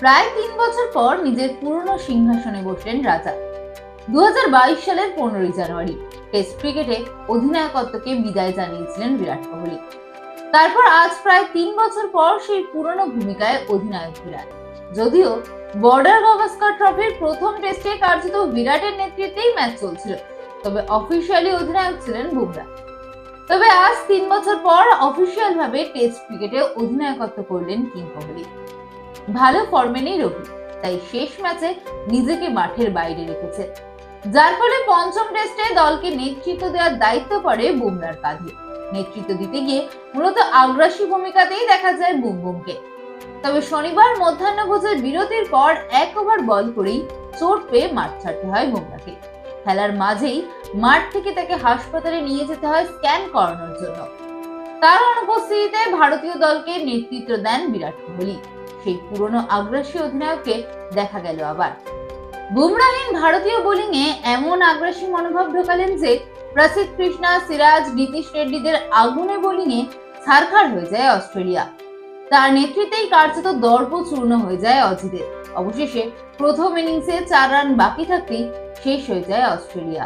প্রায় তিন বছর পর নিজের পুরনো সিংহাসনে বসলেন রাজা। দু সালের পনেরোই জানুয়ারি, টেস্ট ক্রিকেটে অধিনায়কত্বকে বিদায় জানিয়েছিলেন বিরাট কোহলি। তারপর আজ প্রায় তিন বছর পর সেই পুরনো ভূমিকায় অধিনায়ক বিরাট। যদিও বর্ডার গাভাস্কর ট্রফির প্রথম টেস্টে কার্যত বিরাটের নেতৃত্বেই ম্যাচ চলছিল, তবে অফিসিয়ালি অধিনায়ক ছিলেন বুমরা। তবে আজ তিন বছর পর অফিসিয়াল ভাবে টেস্ট ক্রিকেটে অধিনায়কত্ব করলেন কিং কোহলি। ভালো ফর্মে নেই রবি, তাই শেষ ম্যাচে নিজেকে মাঠের বাইরে রেখেছে। যার ফলে পঞ্চম টেস্টে দলকে নেতৃত্ব দেওয়ার দায়িত্ব পড়ে বুমরার কাঁধে। নেতৃত্ব দিতে গিয়ে মূলত আগ্রাসী ভূমিকাতেই দেখা যায় বুম বুমকে তবে শনিবার মধ্যাহ্নভোজের বিরতির পর এক ওভার বল করেই চোট পেয়ে মাঠ ছাড়তে হয় বুমরাকে। খেলার মাঝেই মাঠ থেকে তাকে হাসপাতালে নিয়ে যেতে হয় স্ক্যান করানোর জন্য। তার অনুপস্থিতিতে ভারতীয় দলকে নেতৃত্ব দেন বিরাট কোহলি। সেই পুরনো আগ্রাসী অধিনায়ককে দেখা গেল আবার। বুমরাহীন ভারতীয় বোলিংয়ে এমন আগ্রাসী মনোভাব ঢোকালেন যে প্রসিদ্ধ কৃষ্ণা, সিরাজ নীতিশ রেড্ডিদের আগুনে বোলিংয়ে ছারখার হয়ে যায় অস্ট্রেলিয়া। তার নেতৃত্বেই কার্যত দর্প চূর্ণ হয়ে যায় অজিদের অবশেষে প্রথম ইনিংসে চার রান বাকি থাকতেই শেষ হয়ে যায় অস্ট্রেলিয়া।